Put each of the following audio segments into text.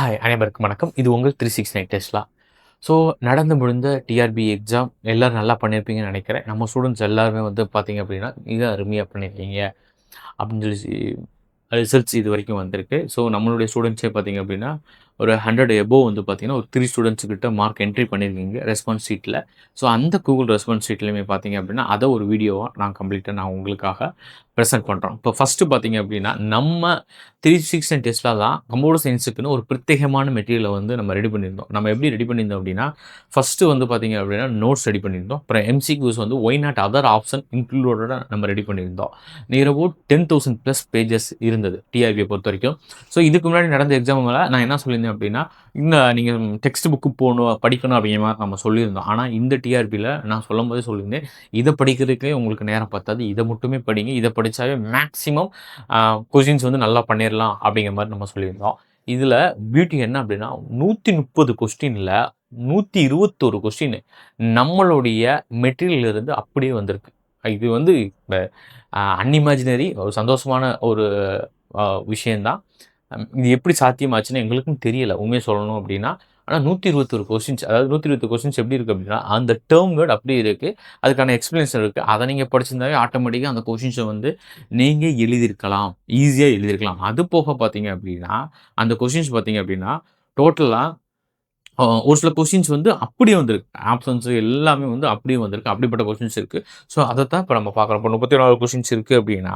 Hi அனைவருக்கும் வணக்கம். இது உங்கள் த்ரீ சிக்ஸ் நைன் டெஸ்ட்லா ஸோ நடந்து முடிந்த டிஆர்பி எக்ஸாம் எல்லோரும் நல்லா பண்ணியிருப்பீங்கன்னு நினைக்கிறேன். நம்ம ஸ்டூடெண்ட்ஸ் எல்லாருமே வந்து பார்த்தீங்க அப்படின்னா மிக அருமையாக பண்ணியிருக்கீங்க அப்படின்னு சொல்லி ரிசல்ட்ஸ் இது வரைக்கும் வந்திருக்கு. ஸோ நம்மளுடைய ஸ்டூடெண்ட்ஸே பார்த்தீங்க அப்படின்னா ஒரு ஹண்ட்ரட் எபோவ் வந்து பார்த்தீங்கன்னா ஒரு த்ரீ ஸ்டூடெண்ட்ஸ்கிட்ட மார்க் என்ட்ரி பண்ணியிருக்கீங்க ரெஸ்பான்ஸ் ஷீட்டில் ஸோ அந்த கூகுள் ரெஸ்பான்ஸ் ஷீட்லையுமே பார்த்தீங்க அப்படின்னா அதை ஒரு வீடியோவாக நான் கம்ப்ளீட்டாக நான் உங்களுக்காக ப்ரெசென்ட் பண்ணுறோம் இப்போ ஃபஸ்ட்டு பார்த்தீங்க அப்படின்னா நம்ம த்ரீ சிக்ஸ் அண்ட் டெஸ்ட்டில் தான் கம்ப்யூட்டர் சயின்ஸுக்குன்னு ஒரு பிரத்யேகமான மெட்டீரியலை வந்து நம்ம ரெடி பண்ணியிருந்தோம். நம்ம எப்படி ரெடி பண்ணியிருந்தோம் அப்படின்னா ஃபஸ்ட்டு வந்து பார்த்தீங்க அப்படின்னா நோட்ஸ் ரெடி பண்ணியிருந்தோம். அப்புறம் எம்சிக்யூஸ் வந்து ஒய் நாட் அதர் ஆப்ஷன் இன்க்ளூடோட நம்ம ரெடி பண்ணியிருந்தோம். Near ten thousand plus pages இருந்தது டிஆர்பியை பொறுத்த வரைக்கும். ஸோ இதுக்கு முன்னாடி நடந்த எக்ஸாம் நான் என்ன சொல்லியிருந்தேன் அப்படின்னா இந்த நீங்கள் டெக்ஸ்ட் புக்கு போகணும் படிக்கணும் அப்படிங்கிற மாதிரி நம்ம சொல்லியிருந்தோம். ஆனால் இந்த டிஆர்பியில் நான் சொல்லும் போதே சொல்லியிருந்தேன் இதை படிக்கிறதுக்கே உங்களுக்கு நேரம் பத்தாது. இதை மட்டுமே படிங்க. இதை படித்தாவே மேக்ஸிமம் கொஷின்ஸ் வந்து நல்லா பண்ணிடலாம் அப்படிங்கிற மாதிரி நம்ம சொல்லியிருந்தோம். இதில் பியூட்டி என்ன அப்படின்னா நூற்றி முப்பது கொஸ்டினில் நூற்றி இருபத்தொரு கொஸ்டின் நம்மளுடைய மெட்டீரியலிருந்து அப்படியே வந்திருக்கு. இது வந்து அன்இமேஜினரி ஒரு சந்தோஷமான ஒரு விஷயந்தான் இது எப்படி சாத்தியமாச்சுன்னு எங்களுக்கும் தெரியல. உண்மையை சொல்லணும் அப்படின்னா ஆனால் நூற்றி இருபத்தொரு கொஸ்டின்ஸ் அதாவது நூற்றி இருபத்தி கொஸ்டின்ஸ் எப்படி இருக்குது அப்படின்னா அந்த டேர்ம் வேர்டு அப்படி இருக்குது அதுக்கான எக்ஸ்பிளேஷன் இருக்குது அதை நீங்கள் படிச்சிருந்தாவே ஆட்டோமேட்டிக்காக அந்த கொஷின்ஸை வந்து நீங்கள் எழுதியிருக்கலாம். ஈஸியாக எழுதியிருக்கலாம். அது போக பார்த்தீங்க அப்படின்னா அந்த கொஷின்ஸ் பார்த்தீங்க அப்படின்னா டோட்டலாக ஒரு சில கொஷின்ஸ் வந்து அப்படியே வந்திருக்கு. ஆப்ஷன்ஸ் எல்லாமே வந்து அப்படியே வந்திருக்கு. அப்படிப்பட்ட கொஷின்ஸ் இருக்குது ஸோ அதை தான் இப்போ நம்ம பார்க்குறோம். இப்போ முப்பத்தி நாலு கொஷின்ஸ் இருக்குது அப்படின்னா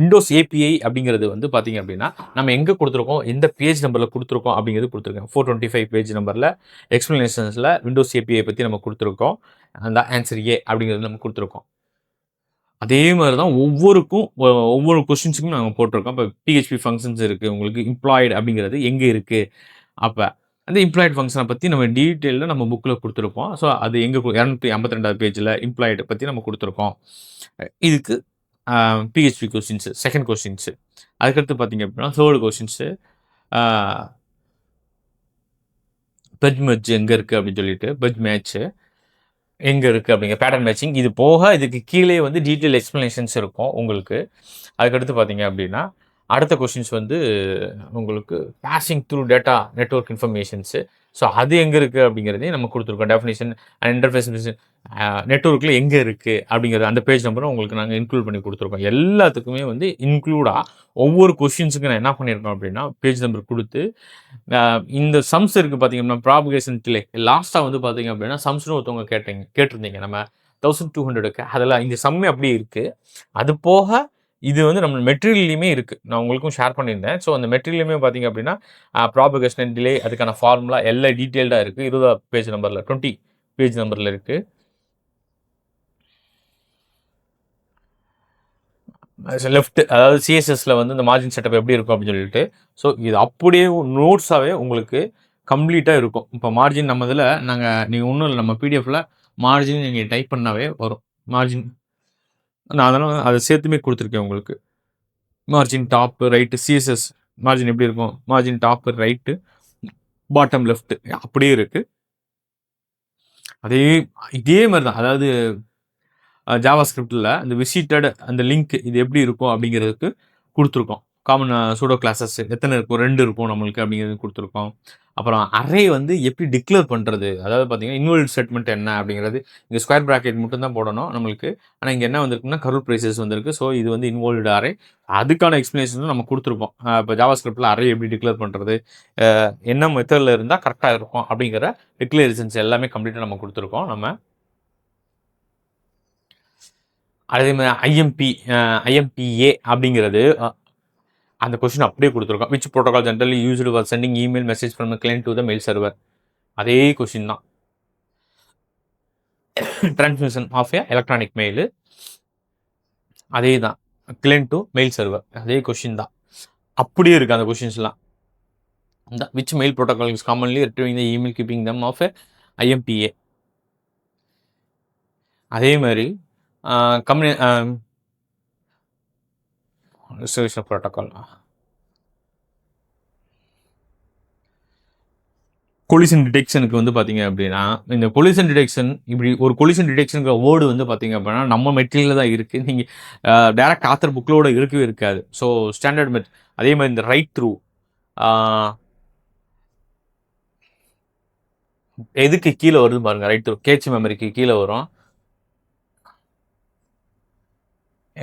விண்டோஸ் ஏபிஐ அப்படிங்கிறது வந்து பார்த்திங்க அப்படின்னா நம்ம எங்கே கொடுத்துருக்கோம்? எந்த பேஜ் நம்பரில் கொடுத்துருக்கோம் அப்படிங்கிறது கொடுத்துருக்கோம் ஃபோர் டுவெண்ட்டி ஃபைவ் பேஜ் நம்பரில் எக்ஸ்ப்ளனேஷன்ஸில் விண்டோஸ் ஏபிஐ பற்றி நம்ம கொடுத்துருக்கோம். அந்த ஆன்சர் ஏ அப்படிங்கிறது நம்ம கொடுத்துருக்கோம். அதே மாதிரி தான் ஒவ்வொருக்கும் ஒவ்வொரு கொஷின்ஸுக்கும் நாங்கள் போட்டிருக்கோம். இப்போ பிஹெச்பி ஃபங்க்ஷன்ஸ் இருக்குது உங்களுக்கு இம்ப்ளாய்டு அப்படிங்கிறது எங்கே இருக்குது அப்போ அந்த இம்ப்ளாய்டு ஃபங்க்ஷனை பற்றி நம்ம டீட்டெயிலில் நம்ம புக்கில் கொடுத்துருப்போம். ஸோ அது எங்கே இரநூத்தி ஐம்பத்தி ரெண்டாவது பேஜில் இம்ப்ளாய்டை பற்றி நம்ம கொடுத்துருக்கோம். இதுக்கு பிஹெச்பி கொஸ்டின்ஸு செகண்ட் கொஸ்டின்ஸு அதுக்கடுத்து பார்த்தீங்க அப்படின்னா தேர்டு கொஸ்டின்ஸு பெஜ் மெச் எங்கே இருக்குது அப்படின்னு சொல்லிட்டு பெஜ் மேட்ச்சு எங்கே இருக்குது அப்படிங்கிற பேட்டர்ன் மேட்சிங் இது போக இதுக்கு கீழே வந்து டீட்டெயில் எக்ஸ்ப்ளனேஷன்ஸ் இருக்கும் உங்களுக்கு. அதுக்கடுத்து பார்த்தீங்க அப்படின்னா அடுத்த கொஷின்ஸ் வந்து உங்களுக்கு passing through data network informations so அது எங்கே இருக்குது அப்படிங்கிறதையும் நம்ம கொடுத்துருக்கோம். டெஃபினேஷன் அண்ட் இன்டர்ஃபேஸ் நெட்ஒர்க்கில் எங்கே இருக்குது அப்படிங்கிறது அந்த பேஜ் நம்பரும் உங்களுக்கு நாங்கள் இன்க்ளூட் பண்ணி கொடுத்துருக்கோம். எல்லாத்துக்குமே வந்து இன்க்ளூடாக ஒவ்வொரு கொஷின்ஸுக்கு நான் என்ன பண்ணியிருக்கோம் அப்படின்னா பேஜ் நம்பர் கொடுத்து இந்த சம்ஸ் இருக்குது பார்த்தீங்கன்னா ப்ராபகேஷன் டிலே லாஸ்ட்டாக வந்து பார்த்தீங்க அப்படின்னா சம்ஸ்னு ஒருத்தவங்க கேட்டீங்க கேட்டிருந்தீங்க. நம்ம தௌசண்ட் டூ ஹண்ட்ரடுக்கு அதில் இந்த சம்மே அப்படியே இருக்குது அது போக இது வந்து நம்ம மெட்டீரியல்லையுமே இருக்குது நான் உங்களுக்கும் ஷேர் பண்ணியிருந்தேன். ஸோ அந்த மெட்டீரியலுமே பார்த்தீங்க அப்படின்னா ப்ராபகேஷன் டிலே அதுக்கான ஃபார்முலா எல்லாம் டீட்டெயில்டாக இருக்குது இருபதாவது பேஜ் நம்பரில் டுவெண்ட்டி பேஜ் நம்பரில் இருக்குது லெஃப்ட் அதாவது சிஎஸ்எஸில் வந்து இந்த மார்ஜின் செட்டப் எப்படி இருக்கும் அப்படின்னு சொல்லிட்டு. ஸோ இது அப்படியே நோட்ஸாகவே உங்களுக்கு கம்ப்ளீட்டாக இருக்கும். இப்போ மார்ஜின் நம்ம இதில் நாங்கள் நீங்கள் ஒன்றும் இல்லை நம்ம பிடிஎஃப்பில் மார்ஜின் நீங்கள் டைப் பண்ணாவே வரும். மார்ஜின் நான் அதனால் அதை சேர்த்துமே கொடுத்துருக்கேன் உங்களுக்கு. Margin top right CSS margin எப்படி இருக்கும் margin top right bottom left அப்படியே இருக்குது அதே இதே மாதிரி தான் அதாவது ஜாவா ஸ்கிரிப்டில் அந்த விசிட்டட் அந்த லிங்க் இது எப்படி இருக்கும் அப்படிங்கிறதுக்கு கொடுத்துருக்கோம். காமன் சூடோ கிளாஸஸ் எத்தனை இருக்கும்? ரெண்டு இருக்கும் நம்மளுக்கு அப்படிங்கிறது கொடுத்துருக்கோம். அப்புறம் அரே வந்து எப்படி டிக்ளேர் பண்ணுறது அதாவது பார்த்தீங்கன்னா இன்வெல்ட் செட்மெண்ட் என்ன அப்படிங்கிறது இங்கே ஸ்கொயர் ப்ராக்கெட் மட்டும் தான் போடணும் நம்மளுக்கு. ஆனால் இங்கே என்ன வந்திருக்குன்னா கருள் ப்ரைசஸ் வந்திருக்கு. ஸோ இது வந்து இன்வால்வ்டு அரே அதுக்கான எக்ஸ்ப்ளனேஷன் நம்ம கொடுத்துருப்போம். இப்போ ஜாவா ஸ்கிரிப்டில் அரே எப்படி டிக்ளேர் பண்ணுறது என்ன மெத்தடில் இருந்தால் கரெக்டாக இருக்கும் அப்படிங்கிற டிக்ளேரேஷன்ஸ் எல்லாமே கம்ப்ளீட்டாக நம்ம கொடுத்துருக்கோம் நம்ம. அதே மாதிரி ஐஎம்பி ஐஎம்பிஏ அப்படிங்கிறது அந்த கொஷின் அப்படியே கொடுத்துருக்கோம் which protocol generally used for sending email message from client to the mail server அதே கொஷின் தான். Transmission of a electronic mail அதே தான். கிளைண்ட் டு மெயில் சர்வர் அதே கொஷின் தான். அப்படியே இருக்குது அந்த கொஷின்ஸ்லாம் இந்த which mail protocol is commonly retrieving the email keeping them of a IMPA அதே மாதிரி கம்யூனி ரிசர்வேஷன் ப்ரோட்டோக்கால் கொலிஷன் டிடெக்ஷனுக்கு வந்து பார்த்தீங்க அப்படின்னா இந்த கொலிஷன் டிடெக்ஷன் இப்படி ஒரு கொலிஷன் டிடெக்ஷனுக்கு வேர்டு வந்து பார்த்தீங்க அப்படின்னா நம்ம மெட்டீரியலில் தான் இருக்குது நீங்கள் டேரக்ட் ஆத்தர் புக்கிலோட இருக்கவே இருக்காது. ஸோ ஸ்டாண்டர்ட் மெட் அதே மாதிரி இந்த ரைட் த்ரூ எதுக்கு கீழே வருது பாருங்கள் ரைட் த்ரூ கேட்ச் மெமரிக்கு கீழே வரும்.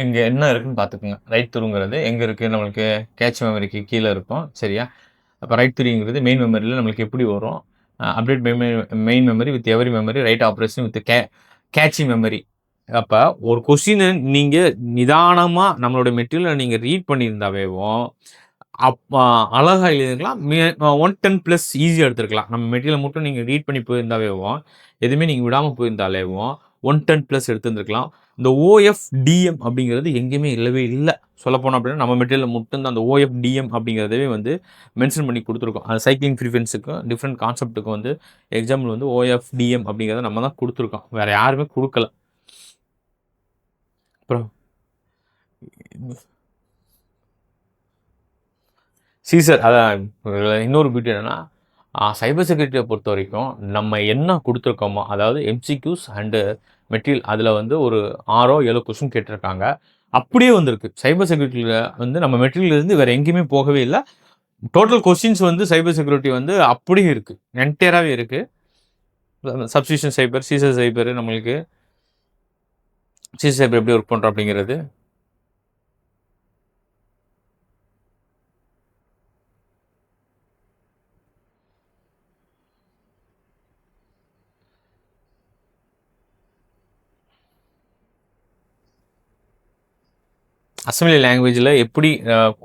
இங்கே என்ன இருக்குன்னு பார்த்துக்குங்க ரைட் துருங்கிறது எங்கே இருக்குது நம்மளுக்கு கேட்ச் மெமரிக்கு கீழே இருக்கும். சரியா? அப்போ ரைட் த்ரீங்கிறது மெயின் மெமரியில் நம்மளுக்கு எப்படி வரும்? Update main memory with every memory write operation with K cache memory அப்போ ஒரு கொஸ்டினை நீங்கள் நிதானமாக நம்மளோட மெட்டீரியலை நீங்கள் ரீட் பண்ணியிருந்தாவேவும் அப் அழகாக எழுதிருக்கலாம் ஒன் டென் ப்ளஸ் ஈஸியாக எடுத்துருக்கலாம். நம்ம மெட்டீரியல் மட்டும் நீங்கள் ரீட் பண்ணி போயிருந்தாவேவும் எதுவுமே நீங்கள் விடாமல் போயிருந்தாலேவும் ஒன் டென் ப்ளஸ் எடுத்துருந்துருக்கலாம். இந்த ஓஎஃப் டிஎம் அப்படிங்கிறது எங்கேயுமே இல்லவே இல்லை. சொல்லப்போனோம் அப்படின்னா நம்ம மெட்டீரியல் மட்டும்தான் அந்த ஓஎஃப் டிஎம் அப்படிங்கிறதவே வந்து மென்ஷன் பண்ணி கொடுத்துருக்கோம். அந்த சைக்கிளிங் ஃப்ரீக்வன்ஸுக்கும் டிஃப்ரெண்ட் கான்செப்ட்டுக்கும் வந்து எக்ஸாம்பிள் வந்து ஓஎஃப் டிஎம் அப்படிங்கிறத நம்ம தான் கொடுத்துருக்கோம். வேறு யாருமே கொடுக்கல. அப்புறம் சீசர் அதான் இன்னொரு பியூட்டி என்னென்னா சைபர் செக்யூரிட்டியை பொறுத்த வரைக்கும் நம்ம என்ன கொடுத்துருக்கோமோ அதாவது எம்சிக்யூஸ் அண்டு மெட்டீரியல் அதில் வந்து ஒரு ஆறோ ஏழோ கொஸ்டின் கேட்டிருக்காங்க. அப்படியே வந்திருக்கு. சைபர் செக்யூரிட்டியில் வந்து நம்ம மெட்டீரியல்லேருந்து வேறு எங்கேயுமே போகவே இல்லை. டோட்டல் கொஸ்டின்ஸ் வந்து சைபர் செக்யூரிட்டி வந்து அப்படியே இருக்குது என்டையராகவே இருக்குது சப்ஸ்டியூஷன் சைபர் சீசர் சைபர் நம்மளுக்கு சீசர் சைபர் எப்படி ஒர்க் பண்ணுறோம் அப்படிங்கிறது. அசம்பிளி லாங்குவேஜில் எப்படி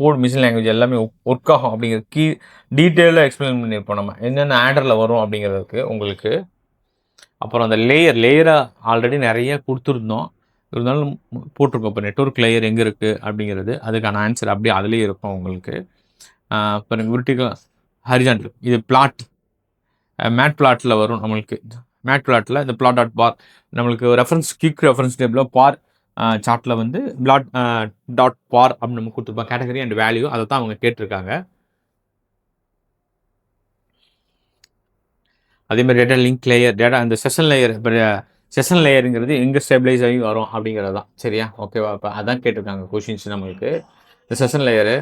கோட் மிஷின் லாங்குவேஜ் எல்லாமே ஒர்க் ஆகும் அப்படிங்கிறது கீ டீட்டெயிலாக எக்ஸ்பிளைன் பண்ணியிருப்போம் நம்ம. என்னென்ன ஆர்டரில் வரும் அப்படிங்கிறதுக்கு உங்களுக்கு. அப்புறம் அந்த லேயர் லேயராக ஆல்ரெடி நிறைய கொடுத்துருந்தோம். இருந்தாலும் போட்டிருக்கோம். இப்போ நெட்ஒர்க் லேயர் எங்கே இருக்குது அப்படிங்கிறது அதுக்கான ஆன்சர் அப்படியே அதுலேயே இருக்கும் உங்களுக்கு. அப்புறம் விருட்டிக்கல் ஹரிஜான்டல் இது பிளாட் மேட் பிளாட்டில் வரும் நம்மளுக்கு. மேட் பிளாட்டில் இந்த பிளாட் டாட் பார் நம்மளுக்கு ரெஃபரன்ஸ் கிக் ரெஃபரன்ஸ் டேபிளில் பார் சார்ட்டில் வந்து பிளாட் டாட் பார் அப்படின்னு நம்ம கொடுத்துருப்போம். கேட்டகரி அண்ட் வேல்யூ அதை தான் அவங்க கேட்டிருக்காங்க. அதே மாதிரி டேட்டா லிங்க் லேயர் டேட்டா அந்த செஷன் லேயர் இப்போ செஷன் லேயருங்கிறது எங்கே ஸ்டெபிளைஸ் ஆகி வரும் அப்படிங்கிறது தான் சரியா ஓகேவா இப்போ அதான் கேட்டிருக்காங்க கொஷின்ஸ் நம்மளுக்கு. இந்த session layer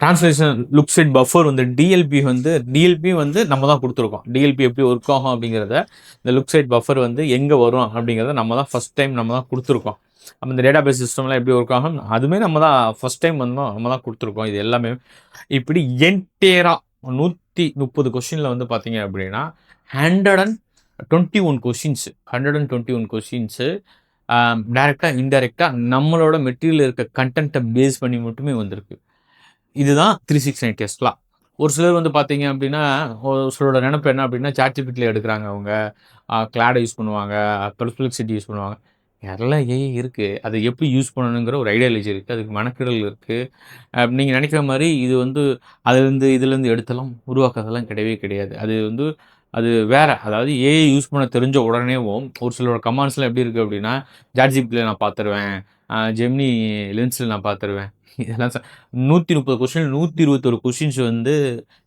translation looks it buffer வந்து டிஎல்பி வந்து டிஎல்பி வந்து நம்ம தான் கொடுத்துருக்கோம். டிஎல்பி எப்படி ஒர்க் ஆகும் அப்படிங்கிறத இந்த லுக் சைட் பஃபர் வந்து எங்கே வரும் அப்படிங்கிறத நம்ம தான் ஃபஸ்ட் டைம் நம்ம தான் கொடுத்துருக்கோம். நம்ம இந்த டேட்டா பேஸ் சிஸ்டம்லாம் எப்படி ஒர்க் ஆகும் அதுவுமே நம்ம தான் ஃபஸ்ட் டைம் வந்து நம்ம தான் கொடுத்துருக்கோம். இது எல்லாமே இப்படி என்டேராக நூற்றி முப்பது கொஷினில் வந்து பார்த்தீங்க அப்படின்னா hundred and twenty one questions hundred and twenty one questions டேரெக்டாக இன்டெரக்டாக நம்மளோட மெட்டீரியல் இருக்க கண்டென்ட்டை பேஸ் பண்ணி மட்டுமே வந்திருக்கு. இதுதான் த்ரீ சிக்ஸ் நைன் டெஸ்ட்லாம் ஒரு சிலர் வந்து பார்த்தீங்க அப்படின்னா ஒரு சிலரோட நினப்பு என்ன அப்படின்னா சாட்ஜிபிட்டியில் எடுக்கிறாங்க அவங்க. கிளாடை யூஸ் பண்ணுவாங்க பெர்ஃப்ளெக்சிட்டி யூஸ் பண்ணுவாங்க. எல்லாம் ஏஐ இருக்குது அதை எப்படி யூஸ் பண்ணணுங்கிற ஒரு ஐடியாலஜி இருக்குது அதுக்கு மனக்கிடல் இருக்குது நீங்கள் நினைக்கிற மாதிரி இது வந்து அதுலேருந்து இதுலேருந்து எடுத்தெல்லாம் உருவாக்குறதெல்லாம் கிடையவே கிடையாது. அது வந்து அது வேறு. அதாவது ஏஐ யூஸ் பண்ண தெரிஞ்ச உடனேவும் ஒரு சிலரோட கமாண்ட்ஸ்லாம் எப்படி இருக்குது அப்படின்னா ஜாட்ஜிபிட்டியில் நான் பார்த்துருவேன் ஜெமினி லென்ஸில் நான் பார்த்துருவேன். இதெல்லாம் நூற்றி முப்பது கொஷின் நூற்றி இருபத்தொரு கொஷின்ஸ் வந்து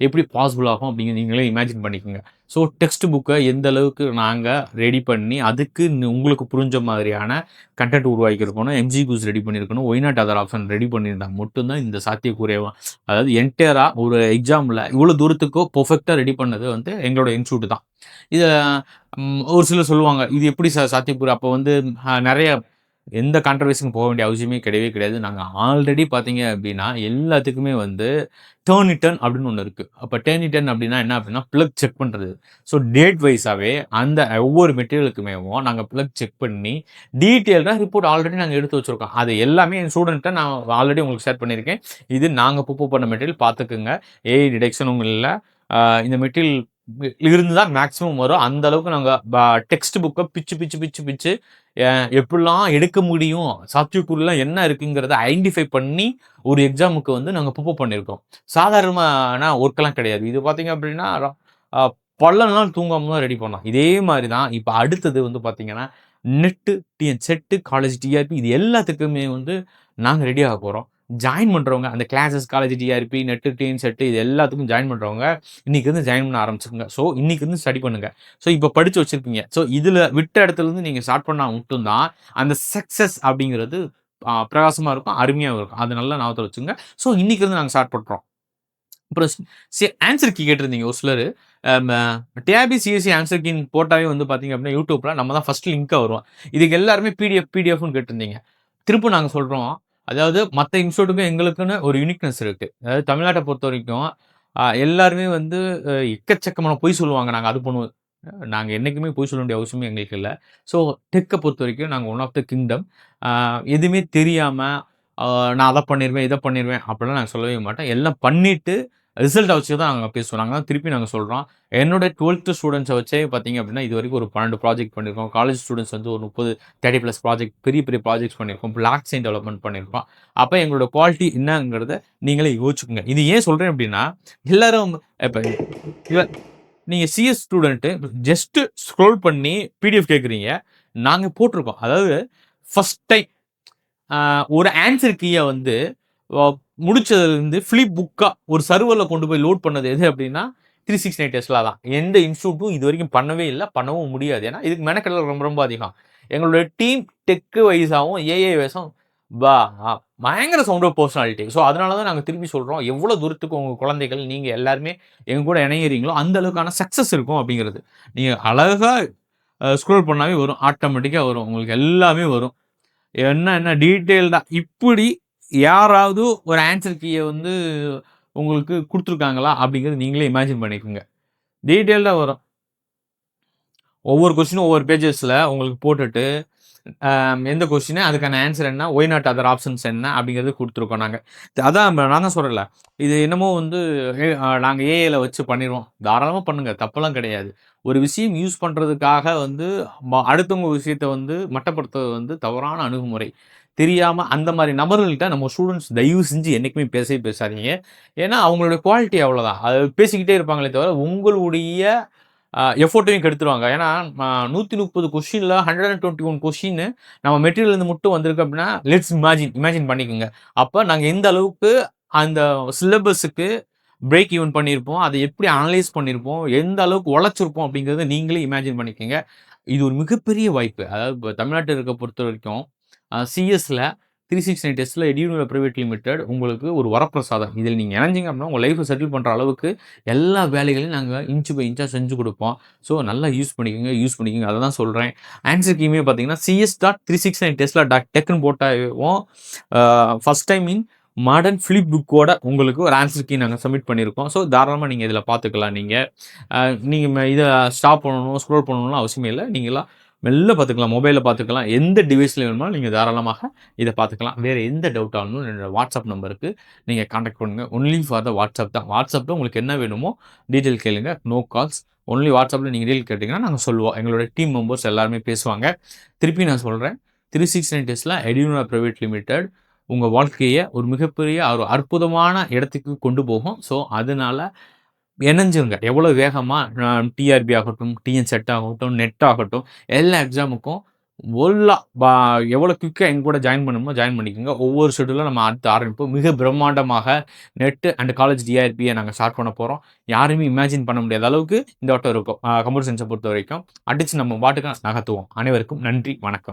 எப்படி பாசிபிள் ஆகும் அப்படிங்கிற நீங்களே இமேஜின் பண்ணிக்கோங்க. ஸோ டெக்ஸ்ட் புக்கை எந்த அளவுக்கு நாங்கள் ரெடி பண்ணி அதுக்கு உங்களுக்கு புரிஞ்ச மாதிரியான கண்டென்ட் உருவாக்கியிருக்கணும் எம்ஜி குஸ் ரெடி பண்ணியிருக்கணும் why not other option ready பண்ணியிருந்தா மட்டும்தான் இந்த சாத்தியக்கூறியவன் அதாவது என்டையராக ஒரு எக்ஸாமில் இவ்வளோ தூரத்துக்கோ பர்ஃபெக்டாக ரெடி பண்ணது வந்து எங்களோட இன்ஸ்டியூட் தான். இதை ஒரு சிலர் சொல்லுவாங்க இது எப்படி சா சாத்தியக்குறை? அப்போ வந்து நிறைய எந்த கான்ட்ரவர்சிக்கும் போக வேண்டிய அவசியமே கிடையவே கிடையாது. நாங்கள் ஆல்ரெடி பார்த்தீங்க அப்படின்னா எல்லாத்துக்குமே வந்து டேர்ன் இட்டன் அப்படின்னு ஒன்று இருக்குது அப்போ டேர்ன் இட்டன் அப்படின்னா என்ன அப்படின்னா ப்ளக் செக் பண்ணுறது ஸோ டேட் வைஸாகவே அந்த ஒவ்வொரு மெட்டீரியலுக்குமே நாங்கள் ப்ளக் செக் பண்ணி டீட்டெயில்டாக ரிப்போர்ட் ஆல்ரெடி நாங்கள் எடுத்து வச்சுருக்கோம். அது எல்லாமே என் ஸ்டூடெண்ட்டை நான் ஆல்ரெடி உங்களுக்கு ஷேர் பண்ணியிருக்கேன். இது நாங்கள் புப்பு பண்ண மெட்டீரியல் பார்த்துக்குங்க ஏஐ டிடெக்ஷனும் இல்லை. இந்த மெட்டீரியல் இருந்து தான் மேக்ஸிமம் வரும். அந்த அளவுக்கு நாங்கள் டெக்ஸ்ட் புக்கை பிச்சு பிச்சு பிச்சு பிச்சு எப்படிலாம் எடுக்க முடியும் சாத்தியக்கூறுலாம் என்ன இருக்குங்கிறத ஐடென்டிஃபை பண்ணி ஒரு எக்ஸாமுக்கு வந்து நாங்கள் புப்போ பண்ணியிருக்கோம் சாதாரணமான ஒர்க்கெல்லாம் கிடையாது. இது பார்த்தீங்க அப்படின்னா பல நாள் தூங்காமல் தான் ரெடி பண்ணலாம் இதே மாதிரி தான் இப்போ அடுத்தது வந்து பார்த்தீங்கன்னா net TN set college TRB இது எல்லாத்துக்குமே வந்து நாங்கள் ரெடி ஆக போகிறோம் ஜாயின் பண்ணுறவங்க அந்த classes college TRB net TN set இது எல்லாத்துக்கும் ஜாயின் பண்ணுறவங்க இன்றைக்கி வந்து ஜாயின் பண்ண ஆரம்பிச்சுக்கோங்க. ஸோ இன்றைக்கி வந்து ஸ்டடி பண்ணுங்கள் ஸோ இப்போ படித்து வச்சுருப்பீங்க. ஸோ இதில் விட்ட இடத்துலேருந்து நீங்கள் ஸ்டார்ட் பண்ணால் மட்டும்தான் அந்த சக்ஸஸ் அப்படிங்கிறது பிரகாசமாக இருக்கும் அருமையாக இருக்கும். அது நல்லா ஞாபகத்தில் வச்சுங்க ஸோ இன்றைக்கி இருந்து நாங்கள் ஸ்டார்ட் பண்ணுறோம் அப்புறம் ஆன்சர் கீ கேட்டிருந்தீங்க ஒரு சிலர். டேபி சிஎஸ்சி ஆன்சர் கீன் போட்டாவே வந்து பார்த்தீங்க அப்படின்னா யூடியூப்பில் நம்ம தான் ஃபஸ்ட் லிங்க்காக வருவோம். இதுக்கு எல்லாருமே பிடிஎஃப் பிடிஎஃப்னு கேட்டிருந்தீங்க. திரும்ப நாங்கள் சொல்கிறோம் அதாவது மற்ற இன்ஸ்டியூட்டுக்கும் எங்களுக்குன்னு ஒரு யூனிக்னஸ் இருக்குது அதாவது தமிழ்நாட்டை பொறுத்த வரைக்கும் எல்லாருமே வந்து எக்கச்சக்கமான பொய் சொல்லுவாங்க. நாங்கள் அது பண்ணுவோம். நாங்கள் என்றைக்குமே பொய் சொல்ல வேண்டிய அவசியமே எங்களுக்கு இல்லை. ஸோ டெக்கை பொறுத்த வரைக்கும் நாங்கள் ஒன் ஆஃப் த கிங்டம் எதுவுமே தெரியாமல் நான் அதை பண்ணிடுவேன் இதை பண்ணிடுவேன் அப்படிலாம் நாங்கள் சொல்லவே மாட்டேன் எல்லாம் பண்ணிவிட்டு ரிசல்ட்டை வச்சு தான் நாங்கள் பேசுவோம் நாங்கள் தான் திருப்பி நாங்கள் சொல்கிறோம் என்னோட டுவெல்த்து ஸ்டூடெண்ட்ஸை வச்சே பார்த்தீங்க அப்படின்னா இது வரைக்கும் ஒரு பன்னெண்டு ப்ராஜெக்ட் பண்ணியிருக்கோம் காலேஜ் ஸ்டூடெண்ட்ஸ் வந்து ஒரு முப்பது தேர்ட்டி ப்ளஸ் ப்ராஜெக்ட் பெரிய பெரிய ப்ராஜெக்ட்ஸ் பண்ணியிருக்கோம் பிளாக் சைன் டெவலப்மெண்ட் பண்ணியிருக்கோம் அப்போ எங்களோட குவாலிட்டி என்னங்கிறத நீங்களே யோசிச்சுக்கோங்க. இது ஏன் சொல்கிறேன் அப்படின்னா எல்லாரும் இப்போ நீங்கள் சிஎஸ் ஸ்டூடெண்ட்டு ஜஸ்ட்டு ஸ்க்ரோல் பண்ணி பிடிஎஃப் கேட்குறீங்க நாங்கள் போட்டிருக்கோம். அதாவது ஃபஸ்ட் டைம் ஒரு ஆன்சர் கீயை வந்து முடிச்சதுலேருந்து ஃபிளிப் புக்காக ஒரு சர்வரில் கொண்டு போய் லோட் பண்ணது எது அப்படின்னா த்ரீ சிக்ஸ் நைன் டெஸ்ட்லாம் தான். எந்த இன்ஸ்டியூட்டும் இது வரைக்கும் பண்ணவே இல்லை பண்ணவும் முடியாது. ஏன்னா இதுக்கு மெனக்கடல் ரொம்ப ரொம்ப அதிகம். எங்களோட டீம் டெக்கு வைஸாகவும் ஏஏ வைஸும் பா பயங்கர சவுண்ட் ஆஃப் பர்சனாலிட்டி ஸோ அதனால தான் நாங்கள் திருப்பி சொல்கிறோம் எவ்வளோ தூரத்துக்கு உங்கள் குழந்தைகள் நீங்கள் எல்லாருமே எங்கள் கூட இணையிறீங்களோ அந்த அளவுக்கான சக்ஸஸ் இருக்கும் அப்படிங்கிறது. நீங்கள் அழகாக ஸ்க்ரோல் பண்ணாவே வரும். ஆட்டோமேட்டிக்காக வரும். உங்களுக்கு எல்லாமே வரும். என்ன என்ன டீட்டெயில்டாக இப்படி யாராவது ஒரு ஆன்சர் கீயை வந்து உங்களுக்கு கொடுத்துருக்காங்களா அப்படிங்கிறது நீங்களே இமேஜின் பண்ணிக்கோங்க. டீட்டெயில்டாக வரும். ஒவ்வொரு கொஸ்டினும் ஒவ்வொரு பேஜஸில் உங்களுக்கு போட்டுட்டு எந்த கொஸ்டினு அதுக்கான ஆன்சர் என்ன ஒய் நாட் அதர் ஆப்ஷன்ஸ் என்ன அப்படிங்கிறது கொடுத்துருக்கோம் நாங்கள் அதான் நான் தான் சொல்லலை இது என்னமோ வந்து நாங்கள் ஏஏல வச்சு பண்ணிடுவோம் தாராளமாக பண்ணுங்கள் தப்பெல்லாம் கிடையாது. ஒரு விஷயம் யூஸ் பண்ணுறதுக்காக வந்து அடுத்தவங்க விஷயத்தை வந்து மட்டப்படுத்துறது வந்து தவறான அணுகுமுறை. தெரியாமல் அந்த மாதிரி நபர்கள்கிட்ட நம்ம ஸ்டூடெண்ட்ஸ் தயவு செஞ்சு என்றைக்குமே பேசவே பேசாதீங்க. ஏன்னா அவங்களுடைய குவாலிட்டி அவ்வளோதான் அது பேசிக்கிட்டே இருப்பாங்களே தவிர உங்களுடைய எஃபோர்ட்டையும் கெடுத்துருவாங்க. ஏன்னா நூற்றி முப்பது கொஷினில் hundred and twenty one question நம்ம மெட்டீரியல்லேருந்து மட்டும் வந்திருக்கு அப்படின்னா லெட்ஸ் இமேஜின் இமேஜின் பண்ணிக்கோங்க. அப்போ நாங்கள் எந்த அளவுக்கு அந்த சிலபஸுக்கு பிரேக் ஈவன் பண்ணியிருப்போம் அதை எப்படி அனலைஸ் பண்ணியிருப்போம் எந்த அளவுக்கு உழைச்சிருப்போம் அப்படிங்கிறத நீங்களே இமேஜின் பண்ணிக்கோங்க. இது ஒரு மிகப்பெரிய வாய்ப்பு. அதாவது இப்போ தமிழ்நாட்டில் இருக்க பொறுத்த வரைக்கும் சிஎஸ்சில் த்ரீ சிக்ஸ் நைன் டெஸ்ட்டில் எடியூனில் ப்ரைவேட் லிமிடெட் உங்களுக்கு ஒரு வரப்பிரசாதம். இதில் நீங்கள் இணைஞ்சிங்க அப்படின்னா உங்கள் லைஃப்பை செட்டில் பண்ணுற அளவுக்கு எல்லா வேலைகளையும் நாங்கள் இன்ச்சு பை இன்ச்சாக செஞ்சு கொடுப்போம். ஸோ நல்லா யூஸ் பண்ணிக்கோங்க யூஸ் பண்ணிக்கோங்க. அதை தான் சொல்கிறேன் ஆன்சர் கீமே பார்த்தீங்கன்னா CS dot three six nine டெஸ்ட்டில் டாட் டெக்குன்னு போட்டாவும். First time in modern flip புக்கோட உங்களுக்கு ஒரு ஆன்சர் கீ நாங்கள் சப்மிட் பண்ணியிருக்கோம். ஸோ தாராளமாக நீங்கள் இதில் பார்த்துக்கலாம் நீங்கள் நீங்கள் இதை ஸ்டாப் பண்ணணும் ஸ்க்ரோல் பண்ணணும்னு அவசியமே இல்லை. நீங்களாம் மெல்ல பார்த்துக்கலாம் மொபைலில் பார்த்துக்கலாம். எந்த டிவைஸில் வேணுமாலும் நீங்கள் தாராளமாக இதை பார்த்துக்கலாம். வேறு எந்த டவுட் ஆகணும் என்னோடய வாட்ஸ்அப் நம்பருக்கு நீங்கள் காண்டாக்ட் பண்ணுங்கள் ஒன்லி ஃபார் த வாட்ஸ்அப் தான். வாட்ஸ்அப்பில் உங்களுக்கு என்ன வேணுமோ டீட்டெயில் கேளுங்க. நோ கால்ஸ் ஒன்லி வாட்ஸ்அப்பில் நீங்கள் டீல் கேட்டிங்கன்னா நாங்கள் சொல்லுவோம் எங்களோட டீம் மெம்பர்ஸ் எல்லாருமே பேசுவாங்க. திருப்பி நான் சொல்கிறேன் த்ரீ சிக்ஸ் நைன் டேஸில் எடியூனா ப்ரைவேட் லிமிடெட் உங்கள் வாழ்க்கையை ஒரு மிகப்பெரிய ஒரு அற்புதமான இடத்துக்கு கொண்டு போகும். ஸோ அதனால் இணைஞ்சிருங்க. எவ்வளோ வேகமாக டிஆர்பி ஆகட்டும் டிஎன் செட் ஆகட்டும் நெட் ஆகட்டும் எல்லா எக்ஸாமுக்கும் ஒல்லா பா எவ்வளோ குயிக்காக எங்க கூட ஜாயின் பண்ணணுமோ ஜாயின் பண்ணிக்கோங்க. ஒவ்வொரு ஷெட்யூலும் நம்ம அடுத்து ஆரம்பிப்போம். மிக பிரம்மாண்டமாக நெட்டு அண்ட் காலேஜ் டிஆர்பியை நாங்கள் ஸ்டார்ட் பண்ண போகிறோம் யாருமே இமேஜின் பண்ண முடியாத அளவுக்கு இந்த வட்டம் இருக்கும். கம்ப்யூட்டர் சயின்ஸை பொறுத்த வரைக்கும் அடித்து நம்ம பாட்டுக்கு நகர்த்துவோம். அனைவருக்கும் நன்றி வணக்கம்.